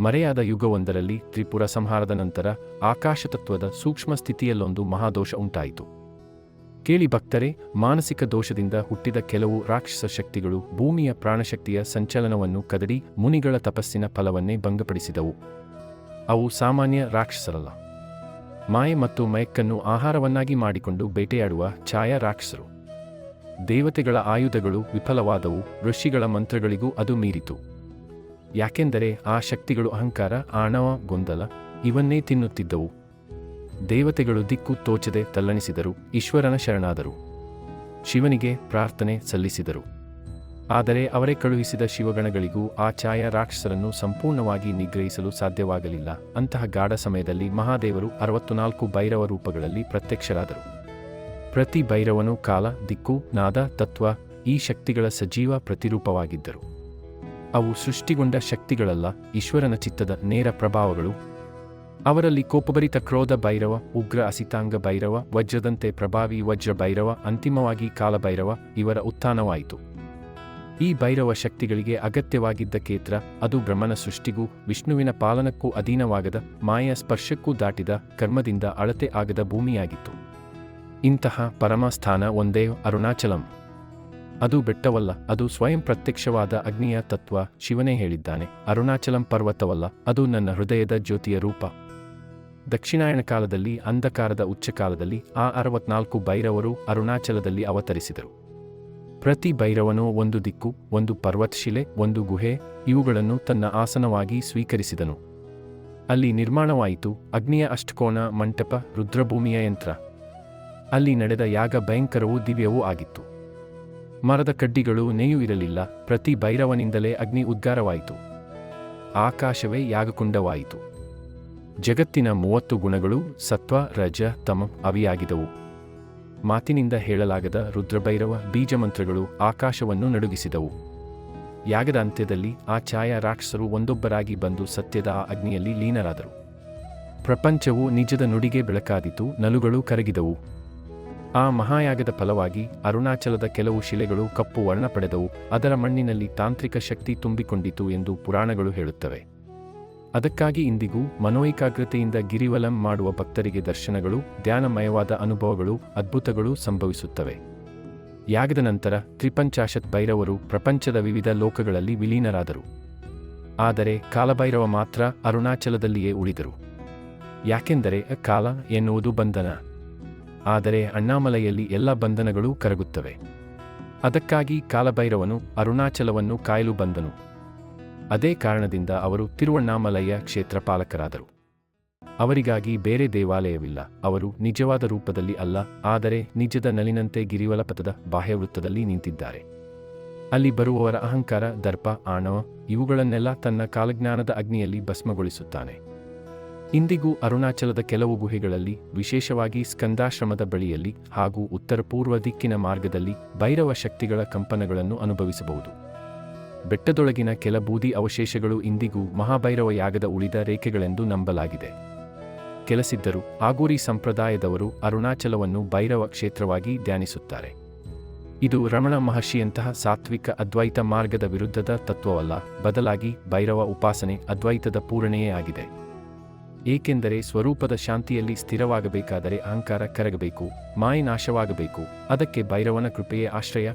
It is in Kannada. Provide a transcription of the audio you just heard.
ಮರೆಯಾದ ಯುಗವೊಂದರಲ್ಲಿ ತ್ರಿಪುರ ಸಂಹಾರದ ನಂತರ ಆಕಾಶತತ್ವದ ಸೂಕ್ಷ್ಮ ಸ್ಥಿತಿಯಲ್ಲೊಂದು ಮಹಾದೋಷ ಉಂಟಾಯಿತು. ಕೇಳಿ ಭಕ್ತರೆ, ಮಾನಸಿಕ ದೋಷದಿಂದ ಹುಟ್ಟಿದ ಕೆಲವು ರಾಕ್ಷಸ ಶಕ್ತಿಗಳು ಭೂಮಿಯ ಪ್ರಾಣಶಕ್ತಿಯ ಸಂಚಲನವನ್ನು ಕದಡಿ ಮುನಿಗಳ ತಪಸ್ಸಿನ ಫಲವನ್ನೇ ಭಂಗಪಡಿಸಿದವು. ಅವು ಸಾಮಾನ್ಯ ರಾಕ್ಷಸರಲ್ಲ. ಮಾಯೆ ಮತ್ತು ಮಯಕ್ಕನ್ನು ಆಹಾರವನ್ನಾಗಿ ಮಾಡಿಕೊಂಡು ಬೇಟೆಯಾಡುವ ಛಾಯಾ ರಾಕ್ಷಸರು. ದೇವತೆಗಳ ಆಯುಧಗಳು ವಿಫಲವಾದವು, ಋಷಿಗಳ ಮಂತ್ರಗಳಿಗೂ ಅದು ಮೀರಿತು. ಯಾಕೆಂದರೆ ಆ ಶಕ್ತಿಗಳು ಅಹಂಕಾರ, ಆಣವ, ಗೊಂದಲ ಇವನ್ನೇ ತಿನ್ನುತ್ತಿದ್ದವು. ದೇವತೆಗಳು ದಿಕ್ಕು ತೋಚದೆ ತಲ್ಲಣಿಸಿದರು, ಈಶ್ವರನ ಶರಣಾದರು. ಶಿವನಿಗೆ ಪ್ರಾರ್ಥನೆ ಸಲ್ಲಿಸಿದರು. ಆದರೆ ಅವರೇ ಕಳುಹಿಸಿದ ಶಿವಗಣಗಳಿಗೂ ಆ ಛಾಯ ರಾಕ್ಷಸರನ್ನು ಸಂಪೂರ್ಣವಾಗಿ ನಿಗ್ರಹಿಸಲು ಸಾಧ್ಯವಾಗಲಿಲ್ಲ. ಅಂತಹ ಗಾಢ ಸಮಯದಲ್ಲಿ ಮಹಾದೇವರು ಅರವತ್ತು ನಾಲ್ಕು ಭೈರವ ರೂಪಗಳಲ್ಲಿ ಪ್ರತ್ಯಕ್ಷರಾದರು. ಪ್ರತಿ ಭೈರವನು ಕಾಲ, ದಿಕ್ಕು, ನಾದ, ತತ್ವ ಈ ಶಕ್ತಿಗಳ ಸಜೀವ ಪ್ರತಿರೂಪವಾಗಿದ್ದರು. ಅವು ಸೃಷ್ಟಿಗೊಂಡ ಶಕ್ತಿಗಳಲ್ಲ, ಈಶ್ವರನ ಚಿತ್ತದ ನೇರ ಪ್ರಭಾವಗಳು. ಅವರಲ್ಲಿ ಕೋಪಭರಿತ ಕ್ರೋಧ ಭೈರವ, ಉಗ್ರ ಅಸಿತಾಂಗ ಭೈರವ, ವಜ್ರದಂತೆ ಪ್ರಭಾವಿ ವಜ್ರ ಭೈರವ, ಅಂತಿಮವಾಗಿ ಕಾಲಭೈರವ ಇವರ ಉತ್ಥಾನವಾಯಿತು. ಈ ಭೈರವ ಶಕ್ತಿಗಳಿಗೆ ಅಗತ್ಯವಾಗಿದ್ದ ಕೇತ್ರ, ಅದು ಬ್ರಹ್ಮನ ಸೃಷ್ಟಿಗೂ, ವಿಷ್ಣುವಿನ ಪಾಲನಕ್ಕೂ ಅಧೀನವಾಗದ, ಮಾಯ ಸ್ಪರ್ಶಕ್ಕೂ ದಾಟಿದ, ಕರ್ಮದಿಂದ ಅಳತೆ ಆಗದ ಭೂಮಿಯಾಗಿತ್ತು. ಇಂತಹ ಪರಮಸ್ಥಾನ ಒಂದೇ ಅರುಣಾಚಲಂ. ಅದು ಬೆಟ್ಟವಲ್ಲ, ಅದು ಸ್ವಯಂ ಪ್ರತ್ಯಕ್ಷವಾದ ಅಗ್ನಿಯ ತತ್ವ, ಶಿವನೇ ಹೇಳಿದ್ದಾನೆ. ಅರುಣಾಚಲಂ ಪರ್ವತವಲ್ಲ, ಅದು ನನ್ನ ಹೃದಯದ ಜ್ಯೋತಿಯ ರೂಪ. ದಕ್ಷಿಣಾಯಣ ಕಾಲದಲ್ಲಿ, ಅಂಧಕಾರದ ಉಚ್ಚಕಾಲದಲ್ಲಿ ಆ ಅರವತ್ನಾಲ್ಕು ಭೈರವರು ಅರುಣಾಚಲದಲ್ಲಿ ಅವತರಿಸಿದರು. ಪ್ರತಿ ಭೈರವನು ಒಂದು ದಿಕ್ಕು, ಒಂದು ಪರ್ವತಶಿಲೆ, ಒಂದು ಗುಹೆ, ಇವುಗಳನ್ನು ತನ್ನ ಆಸನವಾಗಿ ಸ್ವೀಕರಿಸಿದನು. ಅಲ್ಲಿ ನಿರ್ಮಾಣವಾಯಿತು, ಅಗ್ನಿಯ ಅಷ್ಟಕೋಣ ಮಂಟಪ, ರುದ್ರಭೂಮಿಯ ಯಂತ್ರ. ಅಲ್ಲಿ ನಡೆದ ಯಾಗ ಭಯಂಕರವೂ ದಿವ್ಯವೂ ಆಗಿತ್ತು. ಮರದ ಕಡ್ಡಿಗಳು ನೇಯು ಇರಲಿಲ್ಲ. ಪ್ರತಿ ಭೈರವನಿಂದಲೇ ಅಗ್ನಿ ಉದ್ಗಾರವಾಯಿತು. ಆಕಾಶವೇ ಯಾಗಕುಂಡವಾಯಿತು. ಜಗತ್ತಿನ ಮೂವತ್ತು ಗುಣಗಳು ಸತ್ವ, ರಜ, ತಮ ಅವಿಯಾಗಿದವು. ಮಾತಿನಿಂದ ಹೇಳಲಾಗದ ರುದ್ರಭೈರವ ಬೀಜಮಂತ್ರಗಳು ಆಕಾಶವನ್ನು ನಡುಗಿಸಿದವು. ಯಾಗದ ಅಂತ್ಯದಲ್ಲಿ ಆ ಛಾಯಾ ರಾಕ್ಷಸರು ಒಂದೊಬ್ಬರಾಗಿ ಬಂದು ಸತ್ಯದ ಆ ಅಗ್ನಿಯಲ್ಲಿ ಲೀನರಾದರು. ಪ್ರಪಂಚವು ನಿಜದ ನುಡಿಗೆ ಬೆಳಕಾದಿತು, ನಲುಗಳು ಕರಗಿದವು. ಆ ಮಹಾಯಾಗದ ಫಲವಾಗಿ ಅರುಣಾಚಲದ ಕೆಲವು ಶಿಲೆಗಳು ಕಪ್ಪು ವರ್ಣ ಪಡೆದವು. ಅದರ ಮಣ್ಣಿನಲ್ಲಿ ತಾಂತ್ರಿಕ ಶಕ್ತಿ ತುಂಬಿಕೊಂಡಿತು ಎಂದು ಪುರಾಣಗಳು ಹೇಳುತ್ತವೆ. ಅದಕ್ಕಾಗಿ ಇಂದಿಗೂ ಮನೋಏಕಾಗ್ರತೆಯಿಂದ ಗಿರಿವಲಂ ಮಾಡುವ ಭಕ್ತರಿಗೆ ದರ್ಶನಗಳು, ಧ್ಯಾನಮಯವಾದ ಅನುಭವಗಳು, ಅದ್ಭುತಗಳು ಸಂಭವಿಸುತ್ತವೆ. ಯಾಗದ ನಂತರ ತ್ರಿಪಂಚಾಶತ್ ಭೈರವರು ಪ್ರಪಂಚದ ವಿವಿಧ ಲೋಕಗಳಲ್ಲಿ ವಿಲೀನರಾದರು. ಆದರೆ ಕಾಲಭೈರವ ಮಾತ್ರ ಅರುಣಾಚಲದಲ್ಲಿಯೇ ಉಳಿದರು. ಯಾಕೆಂದರೆ ಕಾಲ ಎನ್ನುವುದು ಬಂಧನ. ಆದರೆ ಅಣ್ಣಾಮಲೆಯಲ್ಲಿ ಎಲ್ಲ ಬಂಧನಗಳೂ ಕರಗುತ್ತವೆ. ಅದಕ್ಕಾಗಿ ಕಾಲಭೈರವನು ಅರುಣಾಚಲವನ್ನು ಕಾಯಲು ಬಂದನು. ಅದೇ ಕಾರಣದಿಂದ ಅವರು ತಿರುವಣ್ಣಾಮಲಯ ಕ್ಷೇತ್ರಪಾಲಕರಾದರು. ಅವರಿಗಾಗಿ ಬೇರೆ ದೇವಾಲಯವಿಲ್ಲ. ಅವರು ನಿಜವಾದ ರೂಪದಲ್ಲಿ ಅಲ್ಲ, ಆದರೆ ನಿಜದ ನಲಿನಂತೆ ಗಿರಿವಲಪಥದ ಬಾಹ್ಯವೃತ್ತದಲ್ಲಿ ನಿಂತಿದ್ದಾರೆ. ಅಲ್ಲಿ ಬರುವವರ ಅಹಂಕಾರ, ದರ್ಪ, ಆಣವ ಇವುಗಳನ್ನೆಲ್ಲ ತನ್ನ ಕಾಲಜ್ಞಾನದ ಅಗ್ನಿಯಲ್ಲಿ ಭಸ್ಮಗೊಳಿಸುತ್ತಾನೆ. ಇಂದಿಗೂ ಅರುಣಾಚಲದ ಕೆಲವು ಗುಹೆಗಳಲ್ಲಿ, ವಿಶೇಷವಾಗಿ ಸ್ಕಂದಾಶ್ರಮದ ಬಳಿಯಲ್ಲಿ ಹಾಗೂ ಉತ್ತರ ಪೂರ್ವ ದಿಕ್ಕಿನ ಮಾರ್ಗದಲ್ಲಿ ಭೈರವ ಶಕ್ತಿಗಳ ಕಂಪನಗಳನ್ನು ಅನುಭವಿಸಬಹುದು. ಬೆಟ್ಟದೊಳಗಿನ ಕೆಲ ಬೂದಿ ಅವಶೇಷಗಳು ಇಂದಿಗೂ ಮಹಾಭೈರವ ಯಾಗದ ಉಳಿದ ರೇಖೆಗಳೆಂದು ನಂಬಲಾಗಿದೆ. ಕೆಲಸಿದ್ದರು ಆಗೂರಿ ಸಂಪ್ರದಾಯದವರು ಅರುಣಾಚಲವನ್ನು ಭೈರವ ಕ್ಷೇತ್ರವಾಗಿ ಧ್ಯಾನಿಸುತ್ತಾರೆ. ಇದು ರಮಣ ಮಹರ್ಷಿಯಂತಹ ಸಾತ್ವಿಕ ಅದ್ವೈತ ಮಾರ್ಗದ ವಿರುದ್ಧದ ತತ್ವವಲ್ಲ, ಬದಲಾಗಿ ಭೈರವ ಉಪಾಸನೆ ಅದ್ವೈತದ ಪೂರಣೆಯೇ ಆಗಿದೆ. ಏಕೆಂದರೆ ಸ್ವರೂಪದ ಶಾಂತಿಯಲ್ಲಿ ಸ್ಥಿರವಾಗಬೇಕಾದರೆ ಅಹಂಕಾರ ಕರಗಬೇಕು ಮಾಯ ನಾಶವಾಗಬೇಕು. ಅದಕ್ಕೆ ಭೈರವನ ಕೃಪೆಯೇ ಆಶ್ರಯ.